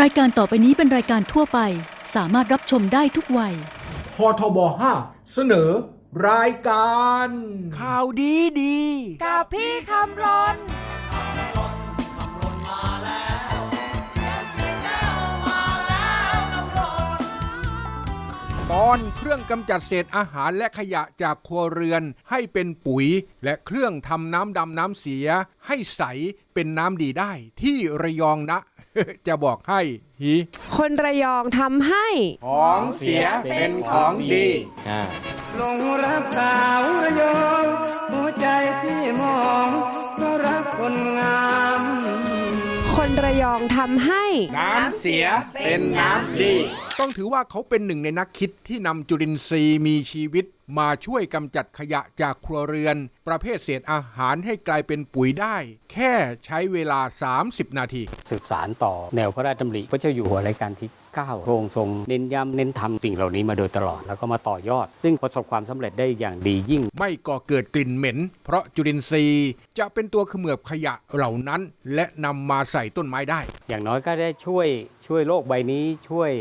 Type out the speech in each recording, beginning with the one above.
รายการต่อไปนี้เป็นรายการทั่วไป สามารถรับชมได้ทุกวัย พทบ5เสนอ รายการ ข่าวดีดี กับพี่คำรนตอนเครื่องกำจัดเศษอาหารและขยะจากครัวเรือนให้เป็นปุ๋ย และเครื่องทำน้ำดำน้ำเสีย ให้ใสเป็นน้ำดีได้ที่ระยองนะ จะบอกให้ฮีคนระยองทำให้ ของเสียเป็นของดีหลงรักสาวระยองหัวใจพี่มองเพราะรักคนงาม คนระยองทำให้ น้ำเสียเป็นน้ำดี ต้องถือว่าเขาเป็นหนึ่งในนักคิดที่นำจุลินทรีย์มีชีวิต มาช่วยกำจัดขยะจากครัวเรือน ประเภทเศษอาหารให้กลายเป็นปุ๋ยได้ แค่ใช้เวลา 30 นาที สืบสารต่อแนวพระราชดำริพระเจ้าอยู่หัวรัชกาลที่9โครงทรงเน้นย้ำเน้นทำสิ่งเหล่านี้มาโดยตลอดแล้วก็มาต่อยอด ซึ่งประสบความสำเร็จได้อย่างดียิ่ง ไม่ก่อเกิดกลิ่นเหม็น เพราะจุลินทรีย์จะเป็นตัวเขมือบขยะเหล่านั้น และนำมาใส่ต้นไม้ได้ อย่างน้อยก็ได้ช่วยช่วยโลกใบนี้ช่วย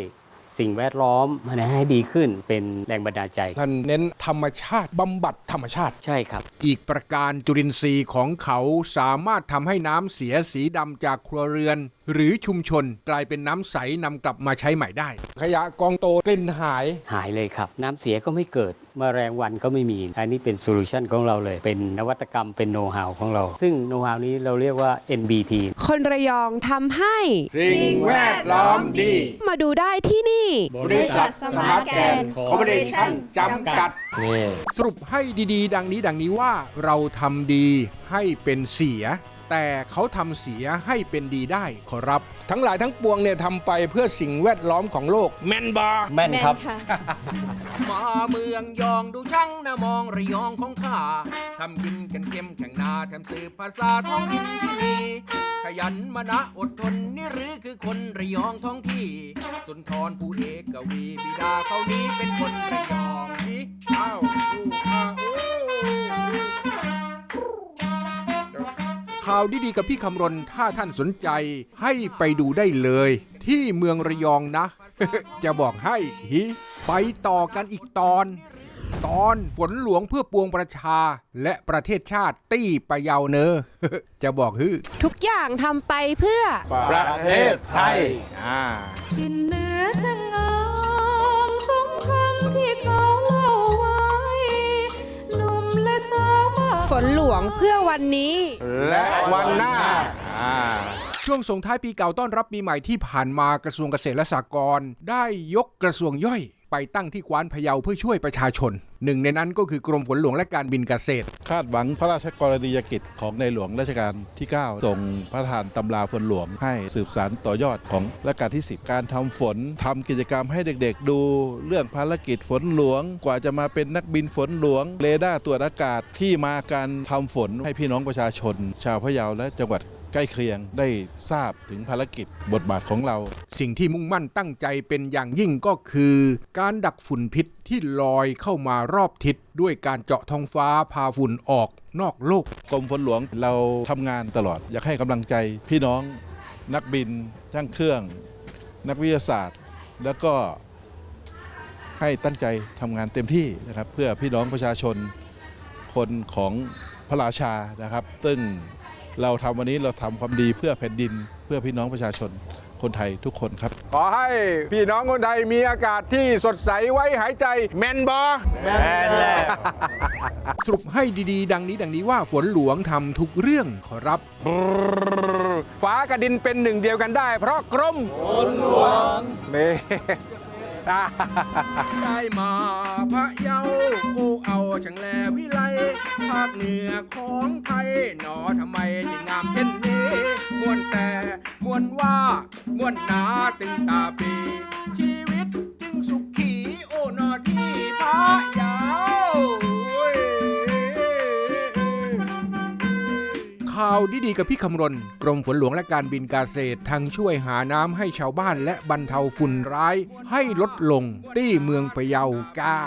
สิ่งแวดล้อมให้ดีขึ้นเป็นแรงบันดาลใจ ท่านเน้นธรรมชาติบำบัดธรรมชาติ ใช่ครับ อีกประการจุลินทรีย์ของเขาสามารถทำให้น้ำเสียสีดำจากครัวเรือน หรือชุมชนกลายเป็นน้ำใสนำกลับมาใช้ใหม่ได้ ขยะกองโตกลิ่นหาย หายเลยครับ น้ำเสียก็ไม่เกิดมแมลงวันก็ไม่มี อันนี้เป็นโซลูชันของเราเลย เป็นนวัตกรรมเป็นโน้ตฮาวของเรา ซึ่งโน้ตฮาวนี้เราเรียกว่า NBT คนระยองทำให้สิ่งแวดล้อมดี มาดูได้ที่นี่ บริษัทสมาร์ทแกนคอร์ปอเรชั่นจำกัด สรุปให้ดีๆ ดังนี้ดังนี้ว่าเราทำดีให้เป็นเสีย แต่เขาทำเสียให้เป็นดีได้ขอรับ ทั้งหลายทั้งปวงเนี่ยทำไปเพื่อสิ่งแวดล้อมของโลกแมนบาแม่นครับ มาเมืองยองดูช่างนะมองระยองของข้าทำกินกันเข้มแข่งนาแถมสืบภาษาท้องถิ่นที่มีขยันมานะอดทนนี่หรือคือคนระยองท้องที่ สุนทรภูเอกวีบิดาเขานี้เป็นคนระยองนี่อ้าวอู้อ้าว ข่าวดีๆกับพี่คำรณถ้าท่านสนใจให้ไปดูได้เลย ที่เมืองระยองนะ จะบอกให้ฮิไปต่อกันอีกตอน ตอนฝนหลวงเพื่อปวงประชาและประเทศชาติตี้ปะเยาเนอจะบอกฮึทุกอย่างทำไปเพื่อประเทศไทยดินเหนือช่ วงเพื่อวันนี้ และวันหน้า ช่วงส่งท้ายปีเก่าต้อนรับปีใหม่ที่ผ่านมากระทรวงเกษตรและสหกรณ์ได้ยกกระทรวงย่อย ไปตั้งที่กวานพะเยาเพื่อช่วยประชาชน หนึ่งในนั้นก็คือกรมฝนหลวงและการบินเกษตร คาดหวังพระราชกรณียกิจของในหลวงรัชกาลที่ 9 ส่งพระทานตำราฝนหลวงให้สืบสารต่อยอดของรัชกาลที่ 10 การทำฝนทำกิจกรรมให้เด็กๆ ดูเรื่องภารกิจฝนหลวง กว่าจะมาเป็นนักบินฝนหลวง เรดาร์ตรวจอากาศที่มาการทำฝนให้พี่น้องประชาชน ชาวพะเยาและจังหวัด ใกล้เคียงได้ทราบถึงภารกิจบทบาทของเรา สิ่งที่มุ่งมั่นตั้งใจเป็นอย่างยิ่งก็คือ การดักฝุ่นพิษที่ลอยเข้ามารอบทิศด้วยการเจาะท้องฟ้าพาฝุ่นออกนอกโลกกรมฝนหลวงเราทำงานตลอด อยากให้กำลังใจพี่น้องนักบินช่างเครื่อง นักวิทยาศาสตร์ แล้วก็ให้ตั้งใจทำงานเต็มที่นะครับ เพื่อพี่น้องประชาชนคนของพระราชานะครับซึ่ง เราทำวันนี้เราทำความดีเพื่อแผ่นดินเพื่อพี่น้องประชาชนคนไทยทุกคนครับ ขอให้พี่น้องคนไทยมีอากาศที่สดใสไว้หายใจแมนบอสรุปให้ดีๆ ดังนี้ดังนี้ว่าฝนหลวงทำทุกเรื่องขอรับ ฟ้ากับดินเป็นหนึ่งเดียวกันได้ เพราะกรมฝนหลวงนี่ได้มาพะเยาโอ้เอาช่างแลวิไล ภาคเหนือของไทยหนอทำไมจึงงามเช่นนี้มวนแต่มวนว่ามวนหนาตึงตาปี ชีวิตจึงสุขขีโอ้หนอที่พะยาวข่าวดีๆกับพี่คำรณ กรมฝนหลวงและการบินเกษตรทั้งช่วยหาน้ำให้ชาวบ้านและบรรเทาฝุ่นร้ายให้ลดลงตี้เมืองพะเยากา